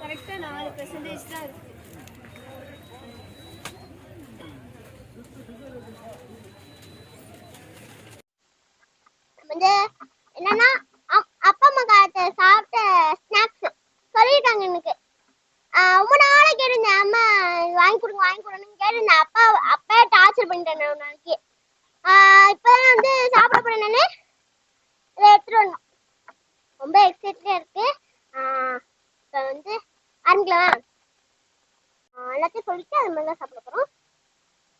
கரெக்டாக நாலு பெர்சன்டேஜ் தான் இருக்கு. வந்து என்னன்னா அப்பா அம்மா காலத்துல சாப்பிட்ட ஸ்நாக்ஸ் சொல்லிட்டாங்க எனக்கு. ஆஹ் ரொம்ப நாளா கேட்டிருந்தேன் அம்மா வாங்கி கொடுங்க வாங்கி கொடுங்கன்னு கேட்டிருந்தேன். அப்பா அப்பா டார்ச்சர் பண்ணிட்டேன் நான் ஒரு நாளைக்கு ஆஹ் இப்பதான் வந்து சாப்பிட போறேன் நானு. எடுத்துட்டு வரணும். ரொம்ப எக்ஸைட்டடா இருக்கு. இப்ப வந்து ஆரம்பிக்கலாம்? எல்லாத்தையும் சொல்லிட்டு அது மாதிரி தான் சாப்பிட போறோம்.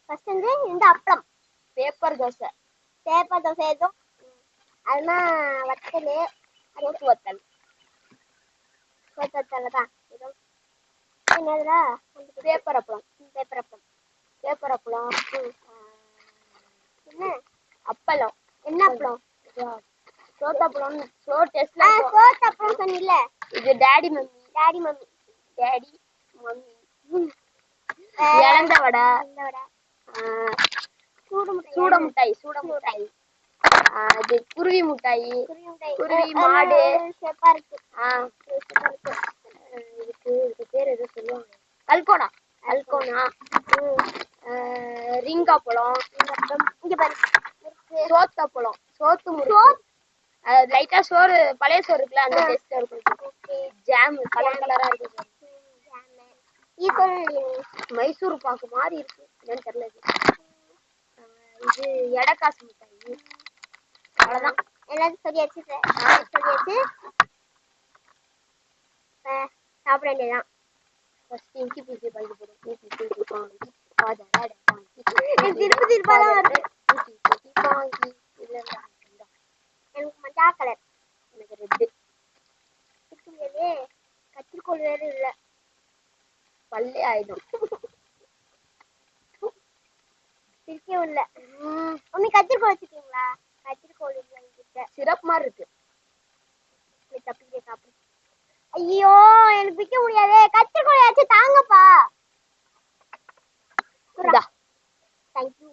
ஃபர்ஸ்ட் வந்து இந்த அப்பளம் பேப்பர் தோசை. பேப்பர் தோசை எதுவும் அதுனா வத்தல் சோத்து வத்தல் வத்தல் தான். ஏதோ என்னதுடா பேப்பர் அப்பளம் பேப்பர் அப்பளம். பேப்பர் அப்பளம் என்ன? அப்பளம். என்ன அப்பளம்? சோத்தப்பளம் சோ டெஸ்ட்ல சோத்து அப்பளம் சொன்னில்ல இது daddy mummy daddy mummy daddy mummy இழந்த வடை சூடு முட்டை சூட மிட்டாய் சூட மிட்டாய் இது குருவி மிட்டாய். குருவி மாடு. இதுக்கு இதுக்கு பேர் எதுவும் சொல்லுவாங்க. அல்கோனா. அல்கோனா. இந்த அப்பளம் இங்க பாரு. இருக்கு. சோத்தப்பழம் சோத்து முறுக்கு. லைட்டா சோறு பழைய சோறு இருக்குல்ல அந்த ஜாம் கலர் கலரா இருக்கு மைசூர் பாக்கு மாதிரி இருக்கு. என்னன்னு தெரியல இது. ஆ, எடை காசு மிட்டாய். அவ்வளவுதான். எல்லாத்தையும் சொல்லியாச்சு sir. சொல்லியாச்சு. சாப்பிட வேண்டியதான் ஃபர்ஸ்ட் இஞ்சி பூச்சி பழுது போடும். ஊட்டி திருப்பி வருது. ஊட்டி பூசி பாங்கி இல்லைன்னா எனக்கு மஞ்சா கலர் எனக்கு ரெட்டு இருக்க முடியாது கத்திரிக்கோள் வேற இல்ல பல்லே ஆயிடும் சிரிக்கவும் இல்ல மம்மி கத்திரிக்கோள் வச்சிருக்கீங்களா கத்திரிக்கோள் இல்ல என்கிட்ட சிரப் மாதிரி இருக்கு நீ தப்பிக்கிட்டே சாப்பிடு ஐயோ எனக்கு பிக்க முடியாது கத்திரிக்கோள் ஏதாச்சும் தாங்கப்பா இதா தேங்க்யூ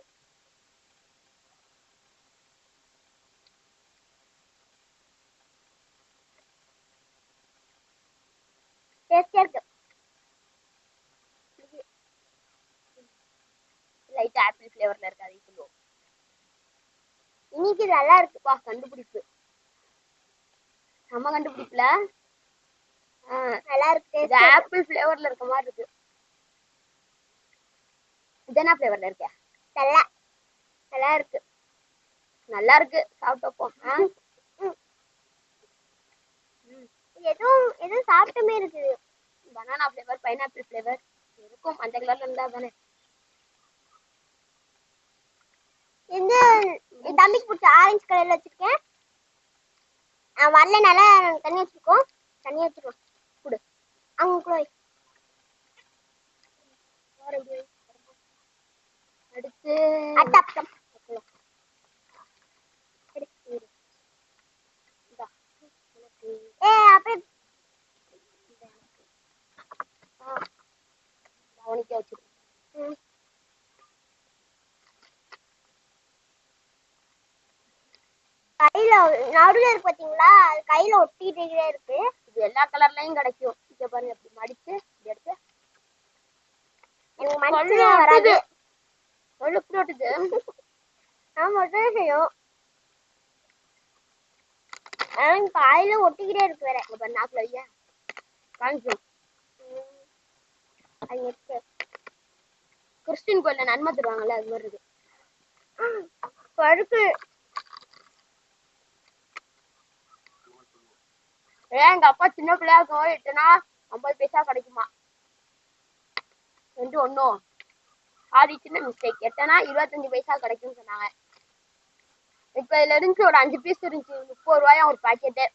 டேஸ்டியா இருக்கு லைட் ஆப்பிள் ஃப்ளேவர்ல இருக்கு அதை சொல்லுவோம். இன்னைக்கு நல்லா இருக்கு. வா கண்டுபிடிப்பு. நம்ம கண்டுபிடிப்புல. நல்லா இருக்கு இது. ஆப்பிள் ஃப்ளேவர்ல இருக்க மாதிரி இருக்கு. இது என்ன ஃப்ளேவர்ல இருக்கே நல்லா நல்லா இருக்கு. நல்லா இருக்கு. சாப்பிட்டப்போ ஆ? எதுவும் எதுவும் சாப்பிட்டுமே இருக்குது. பனானா ஃப்ளேவர் பைனாப்பிள் ஃப்ளேவர் இருக்கும். அந்த கலர்ல இருந்தா தானே இந்த என் தம்பிக்கு பிடிச்ச ஆரஞ்சு கலர்ல வச்சிருக்கேன். வரலனால நாங்க தண்ணி வச்சிருக்கோம் தண்ணி வச்சிருக்கோம் கொடு. அவங்க கூட. அடுத்து. இந்தா. உனக்கு ஏ அப்படியே வச்சிருக்கேன் ம். கையில நடுவுல இருக்கு பாத்தீங்களா? அது கையில ஒட்டிக்கிட்டே இருக்கு. இது எல்லா கலர்லயும் கிடைக்கும். இங்க பாருங்க இப்படி மடிச்சு இப்படி எடுத்து. எனக்கு மனசுல வராது. இப்படி ஒட்டுது? நான் மட்டும் செய்யும். ஆனா கையில ஒட்டிக்கிட்டே இருக்கு வேற. இங்க பாரு நாக்குல ஐயா காமிக்கும் ம். அது இருக்கு கிறிஸ்டின் கோயில்ல நன்மை தருவாங்கல்ல அது மாதிரி இருக்கு பருப்பு ஏன் எங்க அப்பா சின்ன பிள்ளையா இருக்கும் எட்டுனா ஐம்பது பைசா கிடைக்குமா? ரெண்டு ஒண்ணும். ஆதி சின்ன மிஸ்டேக் எட்டனா இருபத்தஞ்சு பைசா கிடைக்கும்னு சொன்னாங்க. இப்ப இதுல இருந்துச்சு ஒரு அஞ்சு பீஸ் இருந்துச்சு. முப்பது ரூபாயா ஒரு பாக்கெட்டு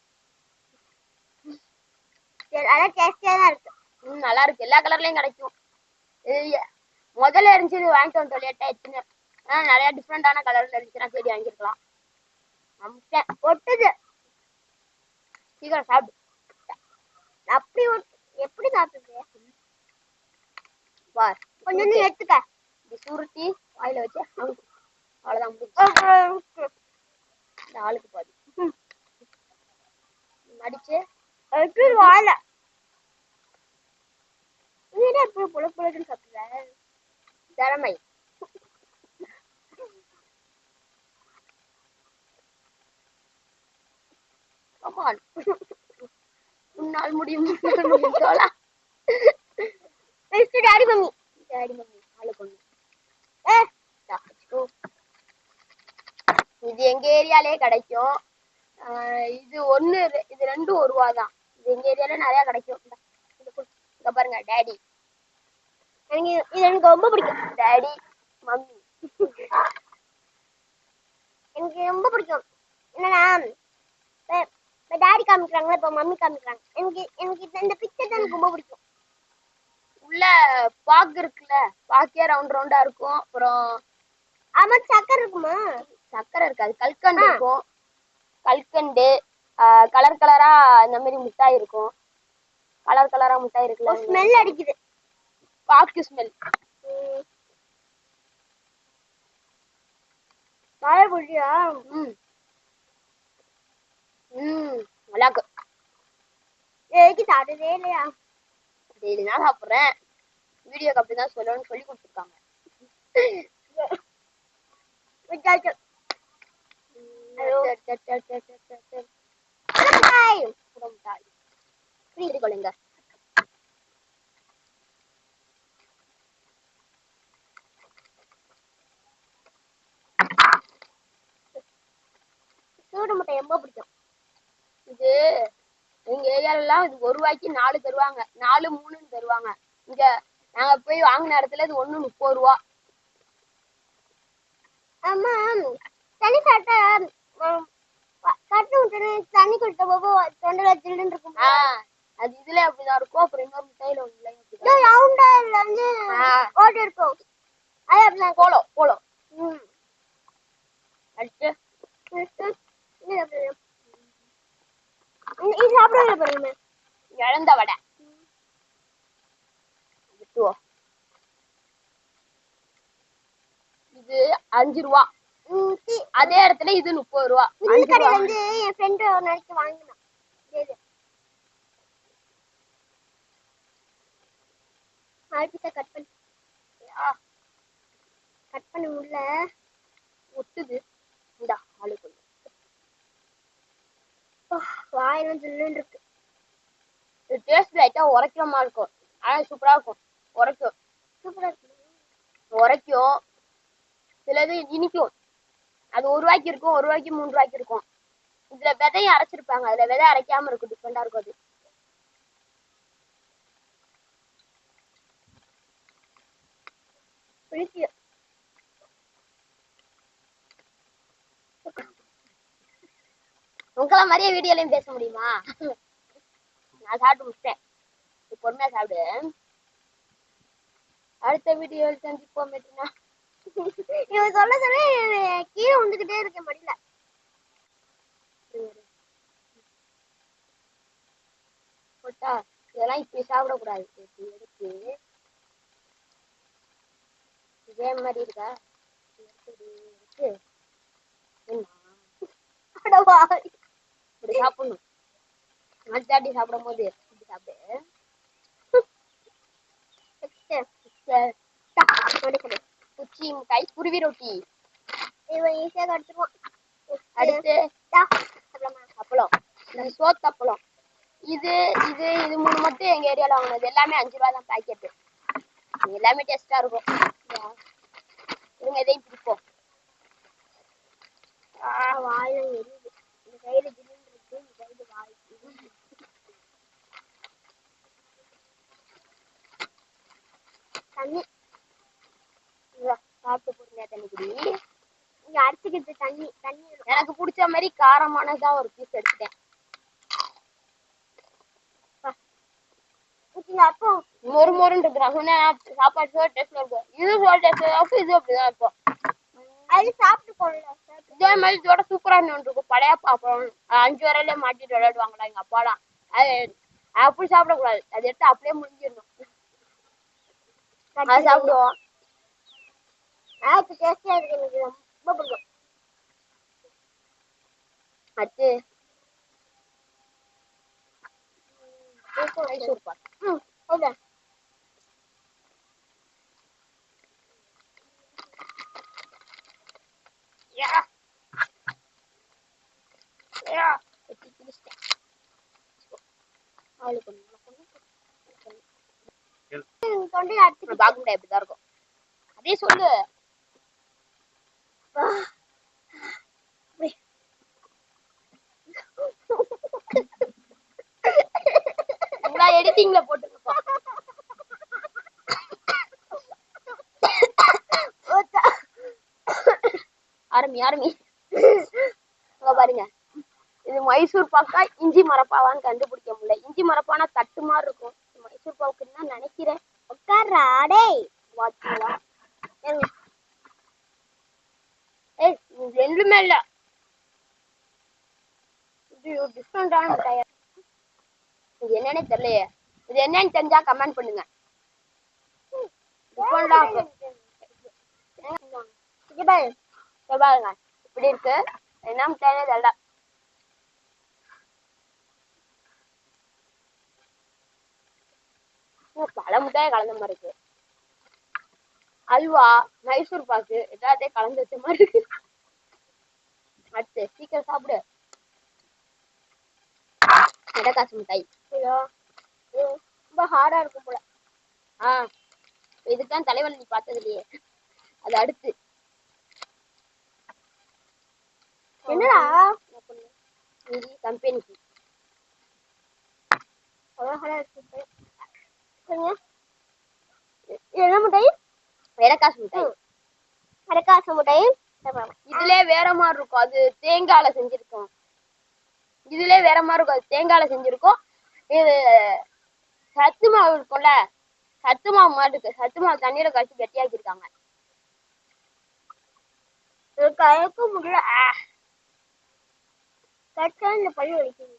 நல்லா டேஸ்டியா தான் இருக்கு. ம் நல்லா இருக்கு. எல்லா கலர்லயும் கிடைக்கும். முதல்ல இருந்துச்சு இது வாங்கிட்டு வந்து லேட்டா எத்தனை ஆனா நிறைய டிஃப்ரெண்டான கலர்ல இருந்துச்சுன்னா தேடி வாங்கிருக்கலாம் ஒட்டுது. சீக்கிரம் சாப்பிடு. அப்படி எப்படி சாப்பிடுது பார். கொஞ்சம் எடுத்துக்க. இப்படி சுருட்டி வாயில வச்சு. அவ்வளவுதான். இந்த ஆளுக்கு பாதி. மடிச்சு. வாழ. இது எப்படி புல புலன்னு சாப்பிடுற? திறமை. கமான் உன்னால் முடியும். உன்னால் முடியும். தோழா. Next daddy mummy. Daddy mummy ஆளு கொண்டு. ஏ இது எங்க ஏரியாலே கிடைக்கும். இது ஒண்ணு இது ரெண்டும் ஒரு ரூபா தான். இது எங்க ஏரியால நிறைய கிடைக்கும். இங்க பாருங்க டேடி எனக்கு இது- எனக்கு ரொம்ப பிடிக்கும். டேடி மம்மி எனக்கு ரொம்ப பிடிக்கும் என்னன்னா இப்ப- இப்ப டாடி காமிக்கிறாங்களா இப்ப மம்மி காமிக்கிறாங்க. எனக்கு எனக்கு இந்த- பிக்சர் தான் எனக்கு ரொம்ப பிடிக்கும். உள்ள பாக்கு இருக்குல்ல பாக்கே ரவுண்ட் ரவுண்டா இருக்கும். அப்புறம் ஆமா சக்கரை இருக்குமா? சக்கரை இருக்காது கல்கண்டு. இருக்கும். கல்கண்டு கலர் கலரா இந்த மாதிரி மிட்டாய் இருக்கும். கலர் கலரா மிட்டாய் இருக்குல்ல ஸ்மெல் அடிக்குது. பாக்கு ஸ்மெல். வாழை பிடிச்சியா ம். ம் நல்லா இருக்கு சாப்பிட்டதே இல்லையா டெய்லி தான் சாப்பிட்றேன் வீடியோக்கு அப்படிதான் சொல்லணும்னு சொல்லி கொடுத்துருக்காங்க. விட்டாச்சு. கொள்ளுங்க சூடு முட்டை ரொம்ப பிடிக்கும். இது எங்க ஏரியாலலாம் இது ஒரு ரூபாய்க்கு நாலு தருவாங்க. நாலு மூணுன்னு தருவாங்க. இங்க நாங்க போய் வாங்கின இடத்துல இது ஒண்ணு முப்பது ரூபா. ஆமா தண்ணி சாப்பிட்டா ம், வ- கட்டு விட்டு தண்ணி குடித்த போது தொண்டையில ஜில்லுன்னு இருக்கும் அது இதுல அப்படிதான் இருக்கும். அப்புறம் இன்னொரு மிட்டாயில ரவுண்டா வந்து. ஓட்டு இருக்கும். அது அப்படிதான். போலோ போலோ. ம். இது இது சாப்பிடவே பாருங்க. இழந்த வடை. விட்டுவோம் இது அஞ்சு ரூபா. அதே இடத்துல இது முப்பது ரூபா. இந்த கடையில வந்து என் ஃப்ரெண்டு ஒரு நாளைக்கு வாங்கினான். ஆல்பிசா கட் பண்ணி. கட் பண்ண முடியல. ஒட்டுது. இந்தா ஒண்ணு. வாயெல்லாம் ஜில்லுன்னு இருக்கு. இது டேஸ்ட் லைட்டா உரைக்கிற மாதிரி இருக்கும். ஆனா சூப்பரா இருக்கும். உரைக்கும். சூப்பரா இருக்கு. உரைக்கும். சிலது இனிக்கும். அது ஒரு ரூபாய்க்கு இருக்கும் ஒரு ரூபாய்க்கு மூணு ரூபாய்க்கு இருக்கும். இதுல விதையும் அரைச்சிருப்பாங்க. அதுல விதை அரைக்காம இருக்கும். டிஃப்ரெண்டா இருக்கும் அது. பிடிக்கு உங்களை மாதிரியே வீடியோலயும் பேச முடியுமா? நான் சாப்பிட்டு முடிச்சிட்டேன். பொறுமையா சாப்பிடு. அடுத்த வீடியோவில் சந்திப்போம் எப்படின்னா இவன் சொல்ல சொல்ல கீழே வந்துகிட்டே இருக்கேன் மடியில. போட்டா இதெல்லாம் இப்படி சாப்பிடக்கூடாது. இப்படி எடுத்து இதே மாதிரி இருக்கா? இப்படி எடுத்து என்ன? அட இப்படி சாப்பிடணும். மத்தாட்டி சாப்பிடும் போது இப்படி சாப்பிடு? குச்சி மிட்டாய் குருவி ரொட்டி. இவன் ஈஸியா கடிச்சிருவான் அடுத்து அப்பளம். இந்த சோத்து அப்பளம். இது இது இது மூணு மட்டும் எங்க ஏரியால வாங்கினது. எல்லாமே அஞ்சு ரூபா தான் பாக்கெட்டு எல்லாமே டேஸ்டா இருக்கும். இருங்க இதையும் பிடிப்போம். ஆ, எரியுது. இந்த கையில ஜில்லுன்னு இருக்கு இந்த கையில வாய் எரியுது. தண்ணி. சாப்பிட்டு பொறுமையா தண்ணி குடி. இங்க அரைச்சிக்கிட்டு தண்ணி தண்ணி. எனக்கு பிடிச்ச மாதிரி காரமானதா ஒரு பீஸ் எடுத்துட்டேன். அப்போ. மொறு மொறுன்னு இருக்கிறாங்க சாப்பாடு டேஸ்ட்ல இருக்கும் இது சோறு டேஸ்ட்ல இருக்கும் இது அப்படிதான் இருக்கும் அது சாப்பிட்டு போடல சாப்பிட்டு இதே மாதிரி இதோட சூப்பரா ஒன்று இருக்கும் பழைய பாப்பம். அஞ்சு வரையில மாட்டிட்டு விளையாடுவாங்களா எங்க அப்பாலாம். அது அப்படி சாப்பிடக்கூடாது. அதை எடுத்து அப்படியே முடிஞ்சிடணும் அது சாப்பிடுவோம் ஆச்சு டேஸ்டியா இருக்கு எனக்கு ரொம்ப. பிடிக்கும் அது சூப்பர் ம் ஓகே யா யா வெட்டி கிழிச்சிட்டேன் ஆளுக்கு ஒண்ணு, உனக்கு ஒண்ணு, உனக்கு ஒண்ணு. தொண்டை அடிச்சு இப்படிதான் இருக்கும். அதே சொல்லு. எடிட்டிங்ல போட்டுருப்போம் ஆரம்பி ஆரம்பி. இங்க பாருங்க. இது மைசூர் பாக்கா இஞ்சி மரப்பாவான்னு கண்டுபிடிக்க முடியல. இஞ்சி மரப்பானா தட்டு மாதிரி இருக்கும் இது மைசூர் பாக்குன்னு தான் நினைக்கிறேன் உட்கார்றா டேய் பாத்தீங்களா ஏங்க, ஏய் இது ரெண்டுமே இல்ல இது டிஃப்ரெண்டான மிட்டாயா இது என்னன்னே தெரியலையே இது என்னன்னு தெரிஞ்சா கமெண்ட் பண்ணுங்க. பாருங்க. இப்படி இருக்கு. என்ன மிட்டாயே தெரியல. பல மிட்டாய் கலந்த மாதிரி இருக்கு. அல்வா மைசூர் பாக்கு எல்லாத்தையும் கலந்து வச்ச மாதிரி இருக்கு. அடுத்து சீக்கிரம் சாப்பிடு. இடக்காசு மிட்டாய். ஐயோ ரொம்ப ஹார்டா இருக்கும் போல. ஆ இதுதான் தலைவலி நீ பார்த்தது இல்லையே அது அடுத்து. என்னடா? கம்பெனிக்கு என்ன மிட்டாய்? இடக்காசு மிட்டாய். அரக்காசு மிட்டாய். இதுல வேற மாதிரி இருக்கும். அது தேங்காய்ல செஞ்சிருக்கோம். இதுல வேற மாதிரி இருக்கும். அது தேங்காய்ல செஞ்சிருக்கோம். இது சத்து மாவு இருக்கும்ல? சத்து மாவு மாதிரி இருக்கு சத்து மாவு தண்ணியில கழிச்சு கெட்டியாக்கி இருக்காங்க இது கயக்க முடியல கட்டா இந்த பழி வலிக்குது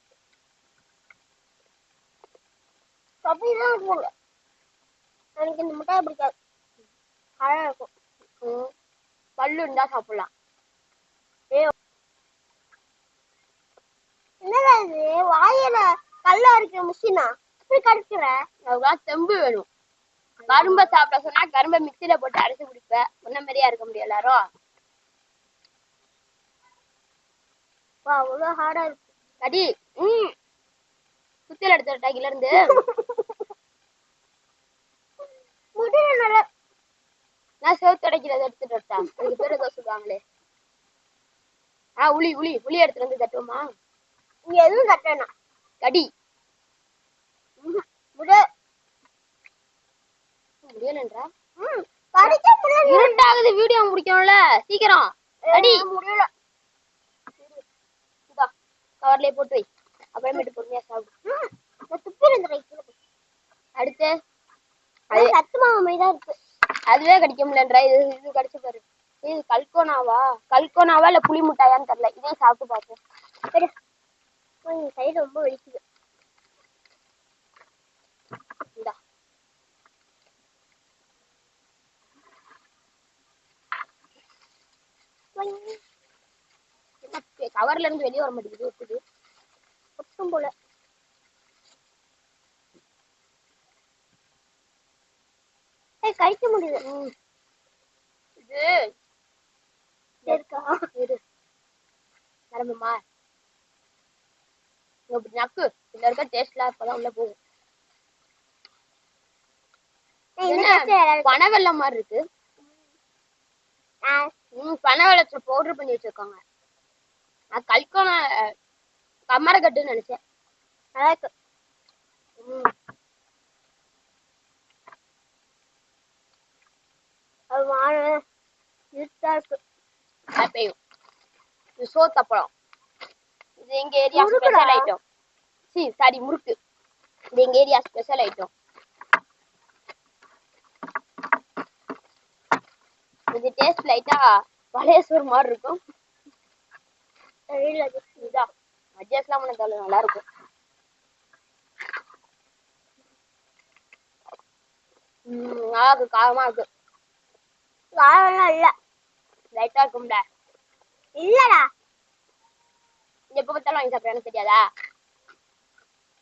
அப்படிதான் இருக்கும். எனக்கு இந்த முட்டாய் பிடிக்காது. அழகா இருக்கும். பல்லு இருந்தா சாப்பிடலாம். என்னடா இது? வாயில கல்லா அரைக்கிற மிஷினா இப்படி கடிக்கிற அதுதான் தெம்பு வேணும். கரும்ப சாப்பிட சொன்னா கரும்ப மிக்சியில போட்டு அரைச்சு குடிப்ப உன்ன மாதிரியா இருக்க முடியும் எல்லாரும். வா அவ்வளவு ஹார்டா இருக்கு. கடி உம் குத்தியில எடுத்து விட்டாக்கில இருந்து முடியல நல்லா நான் சேர்த்து அடைக்கிறத எடுத்துட்டு வரட்டா. அதுக்கு பேர் ஏதோ சொல்லுவாங்களே. ஆ உளி உளி உளி எடுத்துட்டு வந்து தட்டுவோமா? இங்க எதுவும் தட்டணும் கடி முடியலன்றா? ம் கடிக்க முடியல இருட்டாகுது வீடியோ முடிக்கணும்ல சீக்கிரம். கடி முடியல. இந்தா கவர்லயே போட்டு வை. அப்புறமேட்டு பொறுமையா சாப்பிடு. நான் துப்பி இந்த ரைட்ல அடுத்து? அது சத்து மாவு மாதிரி இருக்கு. அதுவே கடிக்க முடியலன்றா இது இது கடிச்சு பாரு. இது கல்கோனாவா? கல்கோனாவா இல்ல புளி முட்டாயான்னு தெரியல. இதே சாப்பிட்டு பார்ப்போம் சரி. சைடு ரொம்ப வலிக்குது. கவர்ல இருந்து வெளியே வர மாட்டேங்குது ஒத்துது. ஒட்டும் போல. ஏய் கடிக்க முடியல ம். இது. இருக்கா? இரு. நரம்புமா? இப்படி நக்கு. இதுல இருக்க டேஸ்ட்லாம் இப்பதான் உள்ள போகும். பனவெல்லம் மாதிரி இருக்கு. ம் பனவெல்லத்தை பவுடர் பண்ணி வச்சிருக்காங்க. நான் கல்கோன கம்மரக்கட்டுன்னு நினைச்சேன். ம். அது வாழ இருட்டா இருக்கு. அப்பையும் இது சோத்தப்பழம் இது எங்க ஏரியா. ஸ்பெஷல் ஐட்டம் சி சாரி முறுக்கு. இது எங்க ஏரியா ஸ்பெஷல் ஐட்டம் இது டேஸ்ட் லைட்டா பழைய சோறு மாதிரி இருக்கும். இதா அட்ஜஸ்ட்லாம் பண்ண தவிர நல்லா இருக்கும். நல்லா இருக்கு காரமா இருக்கு. காரம்லாம் இல்ல. லைட்டா இருக்கும்ல. இல்லடா. எப்ப பார்த்தாலும் வாங்கி சாப்பிடறேன்னு தெரியாதா?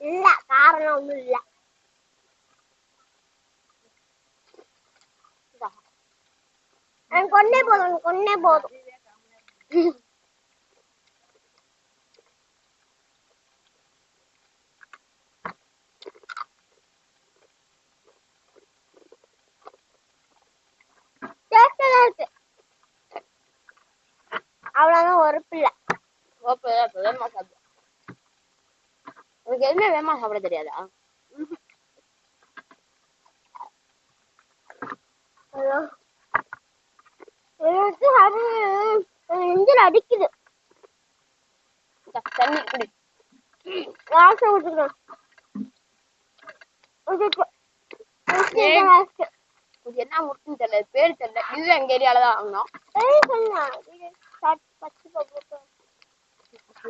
இல்ல காரம்லாம் ஒண்ணும் இல்ல. எனக்கு ஒன்னே போதும் எனக்கு ஒன்னே போதும் டேஸ்டா இருக்கு அவ்வளவுதான் ஒரு பிள்ளை ஓப்ப வேகமா சாப்பிடு உனக்கு எதுவுமே வேகமா சாப்பிட தெரியாதா ஐயோ. எனக்கு அது அடிக்குது. தண்ணி குடி. ஏய். இது என்ன முட்டுன்னு தெரியல பேர் தெரியல. இது எங்க ஏரியால தான் வாங்கினோம்.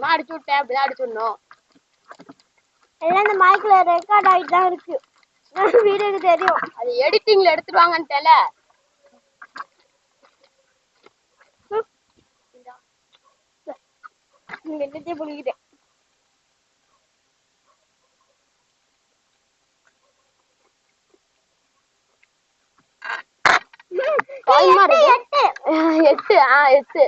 அடிச்சு விட்டேன் அப்படிதான் அடிச்சு விடணும். எல்லாம் இந்த மைக்ல ரெக்கார்ட் ஆயிட்டு தான் இருக்கு. வீடியோக்கு தெரியும். அது எடிட்டிங்ல எடுத்துட்டு வாங்கன்ட்டல என்னத்தையும் புளிக்கிட்டேன் காயமா எட்டு, ஆ எட்டு.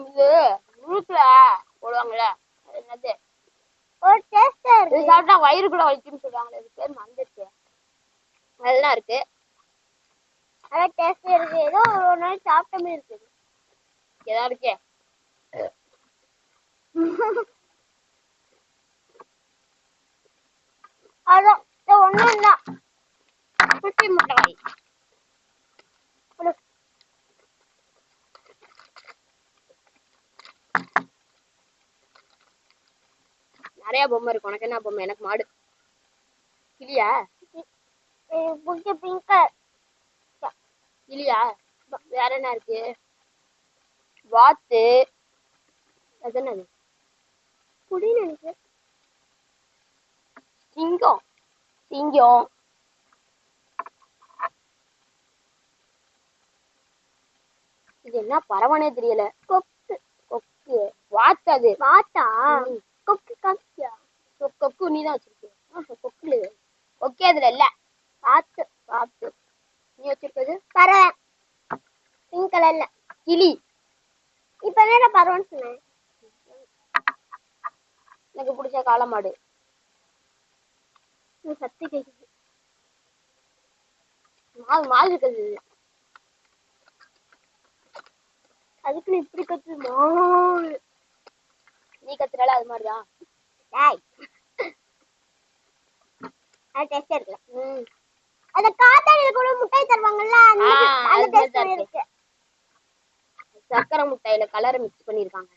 இது முழுக்குல போடுவாங்கல்ல என்னது? ஒரு டேஸ்டா இருக்கு. சாப்பிட்டா வயிறு கூட வலிக்குன்னு சொல்றாங்களே இது பேர் மறந்துருச்சு அதெல்லாம் இருக்கு. அதான் டேஸ்டியா இருக்கு. ஏதோ ஒரு நாள் சாப்பிட்ட மாதிரி இருக்கு ஏதாவது இருக்கே? அதான் இது ஒண்ணும் இல்ல. குட்டி முட்டை நிறைய பொம்மை இருக்கு. உனக்கு என்ன பொம்மை? எனக்கு மாடு. இல்லையா புக்கு பிங்க் கிளியா வேற என்ன இருக்கு? வாத்து. அது என்னது? புடின்னு எனக்கு சிங்கம். சிங்கம். இது என்ன பறவைனே தெரியல. கொக்கு கொக்கு. வாத்து அது. வாத்தா. கொக்கு காமிச்சியா கொ- கொக்கு நீ தான் வச்சிருக்க கொக்கு. கொக்கே அதுல இல்ல வாத்து வாத்து நீ வச்சிருக்கிறது பறவை பிங்க் கலர்ல கிளி இப்ப என்ன பறவைன்னு சொன்னேன் எனக்கு சத்து கேக்குது. மாடு மாடு இருக்குது. அதுக்குன்னு இப்படி கத்துமா நீ கத்துறால அது மாதிரிதான் டேய். அது டேஸ்டா இருக்குல்ல. ம். அந்த காத்தாடியில கூட முட்டாய் தருவாங்கல்ல அந்த அது டேஸ்ட் இருக்கு. சக்கரை முட்டையில கலரை மிக்ஸ் பண்ணிருக்காங்க.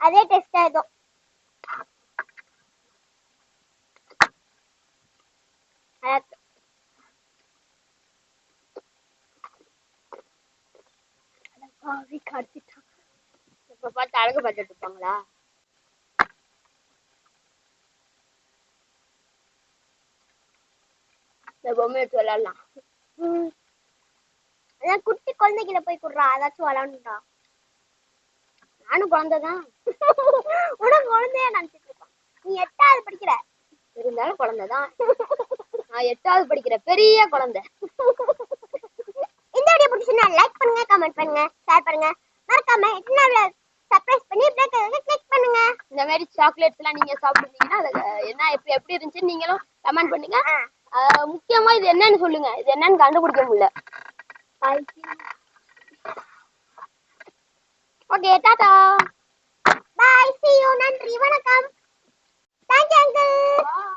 அதே டேஸ்டா இருக்கும் at பாவி, கடிச்சிட்டான். இப்ப பார்த்து அழகு பார்த்துட்டு இருப்பாங்களா? இந்த பொம்மை எடுத்து விளையாடலாம். அதான் குட்டி குழந்தைகளை போய் குடுறா. அதாச்சும் விளாண்டுடா நானும் குழந்தைதான். உனக்கு குழந்தைய நினைச்சிட்டு இருப்பான். நீ எட்டாவது படிக்கிற. இருந்தாலும் குழந்தைதான். நான் எட்டாவது படிக்கிற பெரிய குழந்தை. இந்த வீடியோ பிடிச்சுன்னா லைக் பண்ணுங்க கமெண்ட் பண்ணுங்க ஷேர் பண்ணுங்க. மறக்காம இன்னொரு சர்ப்ரைஸ் பண்ணி பிரேக் கிளிக் பண்ணுங்க. இந்த மாதிரி சாக்லேட்ஸ் எல்லாம் நீங்க சாப்பிட்டுருந்தீங்கன்னா அது என்ன எப்படி எப்படி இருந்துச்சுன்னு நீங்களும் கமெண்ட் பண்ணுங்க. முக்கியமா இது என்னன்னு சொல்லுங்க. இது என்னன்னு கண்டுபிடிக்க முடியல. Okay tata bye see you. நன்றி. வணக்கம். Thank you uncle